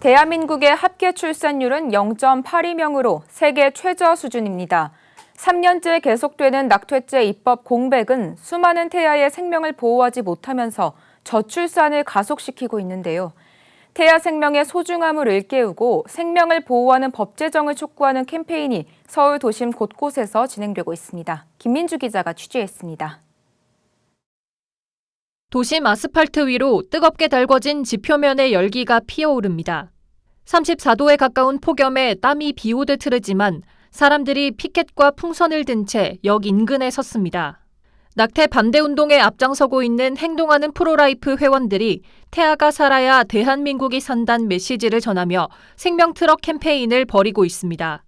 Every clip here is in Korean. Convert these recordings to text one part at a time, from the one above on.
대한민국의 합계 출산율은 0.82명으로 세계 최저 수준입니다. 3년째 계속되는 낙태죄 입법 공백은 수많은 태아의 생명을 보호하지 못하면서 저출산을 가속시키고 있는데요. 태아 생명의 소중함을 일깨우고 생명을 보호하는 법 제정을 촉구하는 캠페인이 서울 도심 곳곳에서 진행되고 있습니다. 김민주 기자가 취재했습니다. 도심 아스팔트 위로 뜨겁게 달궈진 지표면의 열기가 피어오릅니다. 34도에 가까운 폭염에 땀이 비오듯 흐르지만 사람들이 피켓과 풍선을 든 채 역 인근에 섰습니다. 낙태 반대 운동에 앞장서고 있는 행동하는 프로라이프 회원들이 태아가 살아야 대한민국이 산다는 메시지를 전하며 생명 트럭 캠페인을 벌이고 있습니다.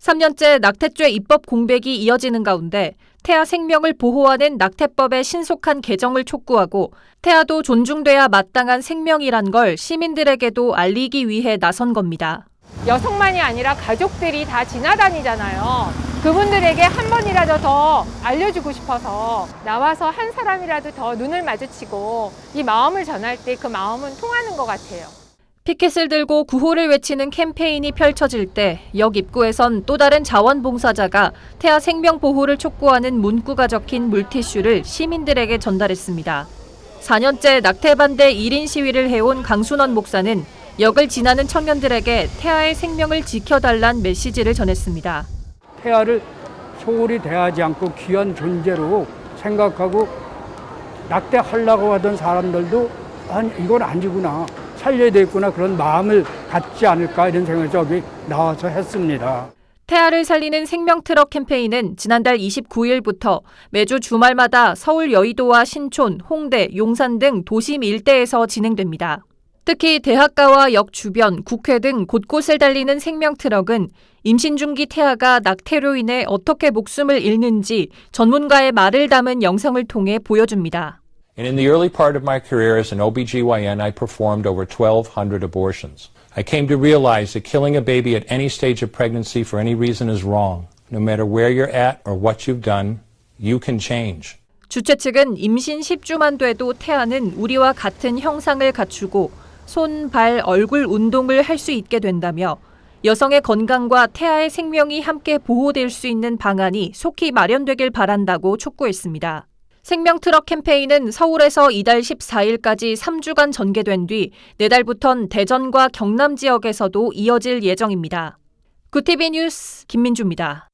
3년째 낙태죄 입법 공백이 이어지는 가운데 태아 생명을 보호하는 낙태법의 신속한 개정을 촉구하고 태아도 존중돼야 마땅한 생명이란 걸 시민들에게도 알리기 위해 나선 겁니다. 여성만이 아니라 가족들이 다 지나다니잖아요. 그분들에게 한 번이라도 더 알려주고 싶어서 나와서 한 사람이라도 더 눈을 마주치고 이 마음을 전할 때 그 마음은 통하는 것 같아요. 피켓을 들고 구호를 외치는 캠페인이 펼쳐질 때 역 입구에선 또 다른 자원봉사자가 태아 생명 보호를 촉구하는 문구가 적힌 물티슈를 시민들에게 전달했습니다. 4년째 낙태 반대 1인 시위를 해온 강순원 목사는 역을 지나는 청년들에게 태아의 생명을 지켜달란 메시지를 전했습니다. 태아를 소홀히 대하지 않고 귀한 존재로 생각하고 낙태하려고 하던 사람들도 아니 이건 아니구나 살려야 되겠구나 그런 마음을 갖지 않을까 이런 생각을 저기 나와서 했습니다. 태아를 살리는 생명 트럭 캠페인은 지난달 29일부터 매주 주말마다 서울 여의도와 신촌, 홍대, 용산 등 도심 일대에서 진행됩니다. 특히 대학가와 역 주변, 국회 등 곳곳을 달리는 생명 트럭은 임신 중기 태아가 낙태로 인해 어떻게 목숨을 잃는지 전문가의 말을 담은 영상을 통해 보여줍니다. And in the early part of my career as an OBGYN, I performed over 1,200 abortions. I came to realize that killing a baby at any stage of pregnancy for any reason is wrong. No matter where you're at or what you've done, you can change. 주최 측은 임신 10주만 돼도 태아는 우리와 같은 형상을 갖추고 손, 발, 얼굴 운동을 할 수 있게 된다며 여성의 건강과 태아의 생명이 함께 보호될 수 있는 방안이 속히 마련되길 바란다고 촉구했습니다. 생명 트럭 캠페인은 서울에서 이달 14일까지 3주간 전개된 뒤 내달부턴 대전과 경남 지역에서도 이어질 예정입니다. 구티비 뉴스 김민주입니다.